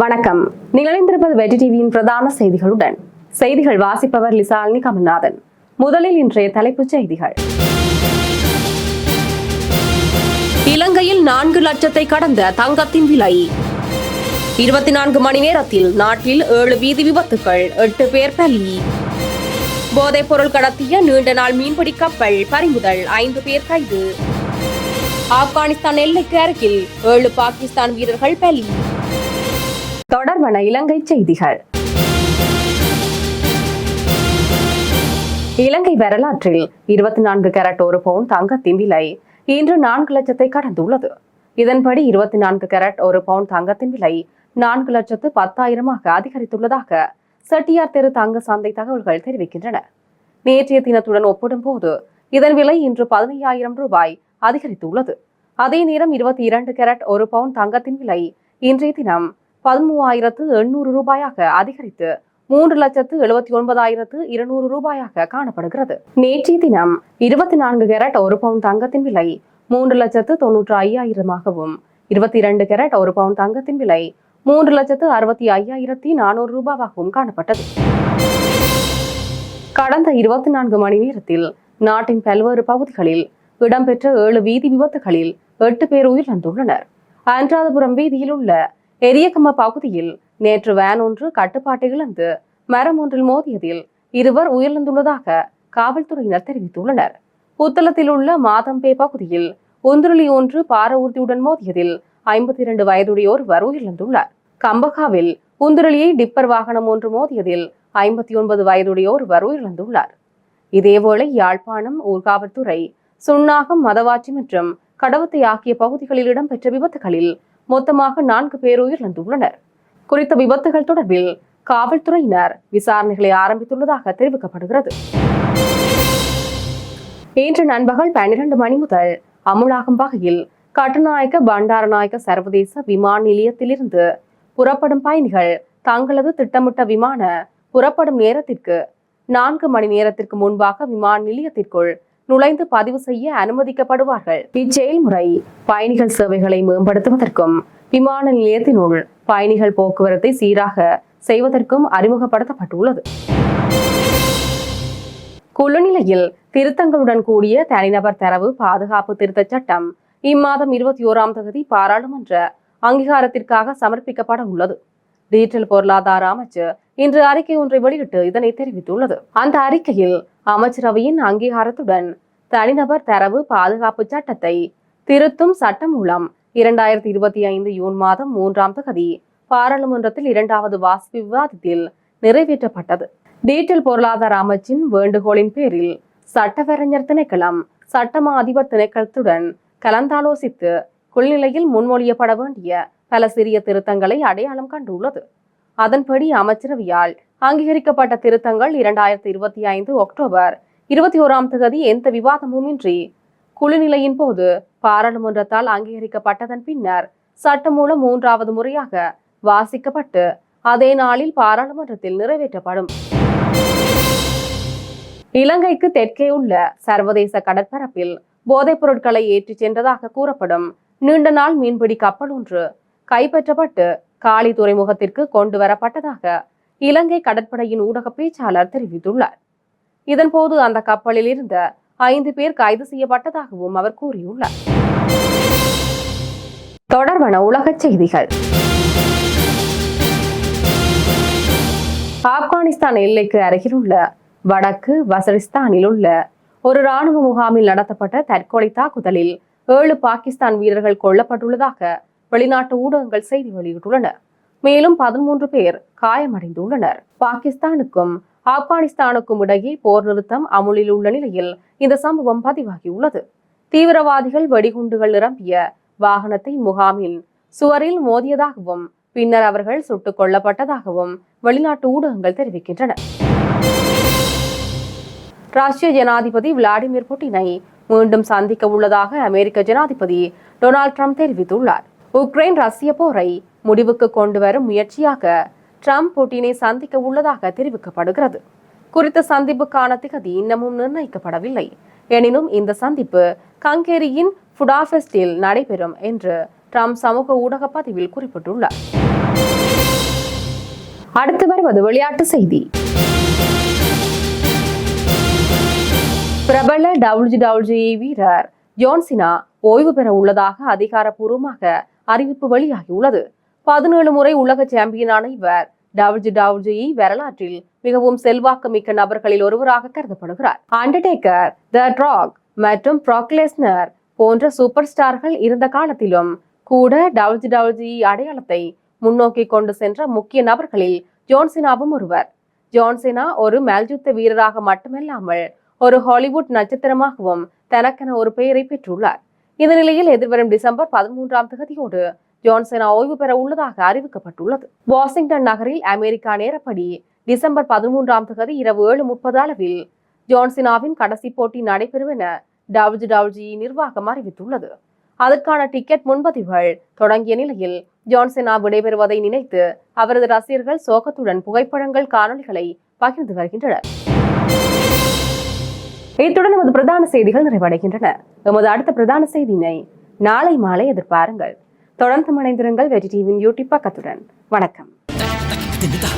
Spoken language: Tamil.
வணக்கம். நீங்கள் இணைந்திருப்பது வெற்றி டிவியின் பிரதான செய்திகளுடன். செய்திகள் வாசிப்பவர் லிசாலினி கமல்நாதன் முதலில் இன்றைய தலைப்புச் செய்திகள். இலங்கையில் நான்கு லட்சத்தை கடந்த தங்கத்தின் விலை. இருபத்தி நான்கு மணி நேரத்தில் நாட்டில் ஏழு வீதி விபத்துகள் எட்டு பேர் பலி. போதைப் பொருள் கடத்திய நீண்ட நாள் மீன்பிடி கப்பல் பறிமுதல் ஐந்து பேர் கைது. ஆப்கானிஸ்தான் எல்லைக்கு அருகில் ஏழு பாகிஸ்தான் வீரர்கள் பலி. தொடர்பான இலங்கை செய்திகள். இலங்கை வரலாற்றில் இருபத்தி நான்கு கேரட் ஒரு பவுன் தங்கத்தின் விலை இன்று நான்கு லட்சத்தை கடந்துள்ளது. இதன்படி இருபத்தி நான்கு கேரட் ஒரு பவுன் தங்கத்தின் விலை நான்கு லட்சத்து பத்தாயிரமாக அதிகரித்துள்ளதாக செட்டியார் தெரு தங்க சந்தை தகவல்கள் தெரிவிக்கின்றன. நேற்றைய தினத்துடன் ஒப்பிடும்போது இதன் விலை இன்று பதினையாயிரம் ரூபாய் அதிகரித்துள்ளது. அதே நேரம் இருபத்தி இரண்டு கேரட் ஒரு பவுன் தங்கத்தின் விலை இன்றைய தினம் பதிமூவாயிரத்து எண்ணூறு ரூபாயாக அதிகரித்து மூன்று லட்சத்து எழுபத்தி ஒன்பதாயிரத்து இருநூறு ரூபாயாக காணப்படுகிறது. நேற்றைய தினம் இருபத்தி நான்கு கேரட் ஒரு பவுன் தங்கத்தின் விலை மூன்று லட்சத்து தொன்னூற்று ஐயாயிரமாகவும் இருபத்தி இரண்டு கேரட் ஒரு பவுன் தங்கத்தின் விலை மூன்று லட்சத்து அறுபத்தி ஐயாயிரத்தி நானூறு ரூபாவாகவும் காணப்பட்டது. கடந்த இருபத்தி நான்கு மணி நேரத்தில் நாட்டின் பல்வேறு பகுதிகளில் இடம்பெற்ற ஏழு வீதி விபத்துகளில் எட்டு பேர் உயிரிழந்துள்ளனர். அன்றாதபுரம் வீதியில் உள்ள எரியக்கம்ம பகுதியில் நேற்று வேன் ஒன்று கட்டுப்பாட்டை இழந்து மரம் ஒன்றில் மோதியதில் இருவர் உயிரிழந்துள்ளதாக காவல்துறையினர் தெரிவித்துள்ளனர். புத்தளத்தில் உள்ள மாதம்பே பகுதியில் ஒன்றுலி ஒன்று பார ஊர்தியுடன் மோதியதில் ஐம்பத்தி இரண்டு வயதுடைய ஒருவர் உயிரிழந்துள்ளார். கம்பகாவில் உந்துரலியை டிப்பர் வாகனம் ஒன்று மோதியதில் ஐம்பத்தி ஒன்பது வயதுடைய ஒருவர் உயிரிழந்துள்ளார். இதேவேளை யாழ்ப்பாணம் ஊர்காவல்துறை சுண்ணாகம் மதவாச்சி மற்றும் கடவத்தை ஆகிய பகுதிகளில் இடம்பெற்ற விபத்துகளில் மொத்தமாக நான்கு பேர் உயிரிழந்துள்ளனர். குறித்த விபத்துகள் தொடர்பில் காவல்துறையினர் விசாரணைகளை ஆரம்பித்துள்ளதாக தெரிவிக்கப்படுகிறது. இன்று நண்பகல் பன்னிரண்டு மணி முதல் அமுலாகும் வகையில் கட்டுநாயக்க பண்டாரநாயக்க சர்வதேச விமான நிலையத்திலிருந்து புறப்படும் பயணிகள் தங்களது திட்டமிட்ட விமான புறப்படும் நேரத்திற்கு நான்கு மணி நேரத்திற்கு முன்பாக விமான நிலையத்திற்குள் நுழைந்து பதிவு செய்ய அனுமதிக்கப்படுவார்கள். இச்செயல்முறை பயணிகள் சேவைகளை மேம்படுத்துவதற்கும் விமான நிலையத்தினுள் பயணிகள் போக்குவரத்தை சீராக செய்வதற்கும் அறிமுகப்படுத்தப்பட்டுள்ளது. குழுநிலையில் திருத்தங்களுடன் கூடிய தனிநபர் தரவு பாதுகாப்பு திருத்தச் சட்டம் இம்மாதம் இருபத்தி ஓராம் தேதி பாராளுமன்ற அங்கீகாரத்திற்காக சமர்ப்பிக்கப்பட உள்ளது. டிஜிட்டல் பொருளாதார அமைச்சர் இன்று அறிக்கை ஒன்றை வெளியிட்டு இதனை தெரிவித்துள்ளது. அந்த அறிக்கையில் அமைச்சரவையின் அங்கீகாரத்துடன் தனிநபர் தரவு பாதுகாப்பு சட்டத்தை திருத்தும் சட்டம் மூலம் இரண்டாயிரத்தி இருபத்தி ஐந்து ஜூன் மாதம் மூன்றாம் தகுதி பாராளுமன்றத்தில் இரண்டாவது வாசிப்பு விவாதத்தில் நிறைவேற்றப்பட்டது. டிஜிட்டல் பொருளாதார அமைச்சின் வேண்டுகோளின் பேரில் சட்டவரைஞர் திணைக்களம் சட்டமா அதிபர் திணைக்களத்துடன் கலந்தாலோசித்து குள்நிலையில் முன்மொழியப்பட வேண்டிய பல சிறிய திருத்தங்களை அடையாளம் கண்டுள்ளது. அதன்படி அமைச்சரவையால் அங்கீகரிக்கப்பட்ட திருத்தங்கள் இரண்டாயிரத்தி இருபத்தி ஐந்து அக்டோபர் இருபத்தி ஓராம் தேதி எந்த விவாதமும் இன்றி குழுநிலையின் போது பாராளுமன்றத்தால் அங்கீகரிக்கப்பட்டதன் பின்னர் சட்டமூலம் மூன்றாவது முறையாக வாசிக்கப்பட்டு அதே நாளில் பாராளுமன்றத்தில் நிறைவேற்றப்படும். இலங்கைக்கு தெற்கே உள்ள சர்வதேச கடற்பரப்பில் போதைப் பொருட்களை ஏற்றிச் சென்றதாக கூறப்படும் நீண்ட நாள் மீன்பிடி கப்பல் ஒன்று கைப்பற்றப்பட்டு காலி துறைமுகத்திற்கு கொண்டு வரப்பட்டதாக இலங்கை கடற்படையின் ஊடக பேச்சாளர் தெரிவித்துள்ளார். இதன்போது அந்த கப்பலில் இருந்த ஐந்து பேர் கைது செய்யப்பட்டதாகவும் அவர் கூறியுள்ளார். தொடர்பான உலகச் செய்திகள். ஆப்கானிஸ்தான் எல்லைக்கு அருகிலுள்ள வடக்கு வசரிஸ்தானில் உள்ள ஒரு ராணுவ முகாமில் நடத்தப்பட்ட தற்கொலை தாக்குதலில் ஏழு பாகிஸ்தான் வீரர்கள் கொல்லப்பட்டுள்ளதாக வெளிநாட்டு ஊடகங்கள் செய்தி வெளியிட்டுள்ளன. மேலும் பதிமூன்று பேர் காயமடைந்துள்ளனர். பாகிஸ்தானுக்கும் ஆப்கானிஸ்தானுக்கும் இடையே போர் நிறுத்தம் அமுலில் உள்ள நிலையில் இந்த சம்பவம் பதிவாகியுள்ளது. தீவிரவாதிகள் வெடிகுண்டுகள் நிரம்பிய வாகனத்தை முகாமில் சுவரில் மோதியதாகவும் பின்னர் அவர்கள் சுட்டுக் கொல்லப்பட்டதாகவும் வெளிநாட்டு ஊடகங்கள் தெரிவிக்கின்றன. ரஷ்ய ஜனாதிபதி விளாடிமிர் புட்டினை மீண்டும் சந்திக்க உள்ளதாக அமெரிக்க ஜனாதிபதி டொனால்ட் ட்ரம்ப் தெரிவித்துள்ளார். உக்ரைன் ரஷ்ய போரை முடிவுக்கு கொண்டு வரும் முயற்சியாக ட்ரம்ப் புட்டினை சந்திக்க உள்ளதாக தெரிவிக்கப்படுகிறது. குறித்த சந்திப்புக்கான திகதி இன்னமும் நிர்ணயிக்கப்படவில்லை. எனினும் இந்த சந்திப்பு கங்கேரியின் ஃபுடாஃபெஸ்டில் நடைபெறும் என்று ட்ரம்ப் சமூக ஊடக பதிவில் குறிப்பிட்டுள்ளார். அடுத்து வருவது விளையாட்டு செய்தி. பிரபல டபிள்யூ டபிள்யூ வீரர் ஜோன்சினா ஓய்வு பெற உள்ளதாக அதிகாரப்பூர்வமாக அறிவிப்பு வெளியாகியுள்ளது. பதினேழு முறை உலக சாம்பியனான இவர் டபிள்யூ டபிள்யூ வரலாற்றில் மிகவும் செல்வாக்கு மிக்க நபர்களில் ஒருவராக கருதப்படுகிறார். அண்டர்டேக்கர் த ட்ராக் மற்றும் ப்ராக்லெஸ்னர் போன்ற சூப்பர் ஸ்டார்கள் இருந்த காலத்திலும் கூட டபிள்யூ டபிள்யூ அடையாளத்தை முன்னோக்கி கொண்டு சென்ற முக்கிய நபர்களில் ஜோன்சினாவும் ஒருவர். ஜான்சினா ஒரு மல்யுத்த வீரராக மட்டுமல்லாமல் ஒரு ஹாலிவுட் நட்சத்திரமாகவும் தனக்கென ஒரு பெயரை பெற்றுள்ளார். இந்த நிலையில் எதிர்வரும் டிசம்பர் பதிமூன்றாம் தேதியோடு ஜான்சனா ஓய்வு பெற உள்ளதாக அறிவிக்கப்பட்டுள்ளது. வாஷிங்டன் நகரில் அமெரிக்கா நேரப்படி டிசம்பர் பதிமூன்றாம் தேதி இரவு ஏழு முப்பது அளவில் ஜான்சினாவின் கடைசி போட்டி நடைபெறும் என டபிள்யூ டபிள்யூஇ நிர்வாகம் அறிவித்துள்ளது. அதற்கான டிக்கெட் முன்பதிவுகள் தொடங்கிய நிலையில் ஜான்சனா விடைபெறுவதை நினைத்து அவரது ரசிகர்கள் சோகத்துடன் புகைப்படங்கள் காணொளிகளை பகிர்ந்து வருகின்றனர். இத்துடன் நமது பிரதான செய்திகள் நிறைவடைகின்றன. எமது அடுத்த பிரதான செய்தியினை நாளை மாலை எதிர்பாருங்கள். தொடர்ந்து இணைந்திருங்கள் வெற்றி டிவியின் யூடியூப் பக்கத்துடன். வணக்கம். தின்னுதா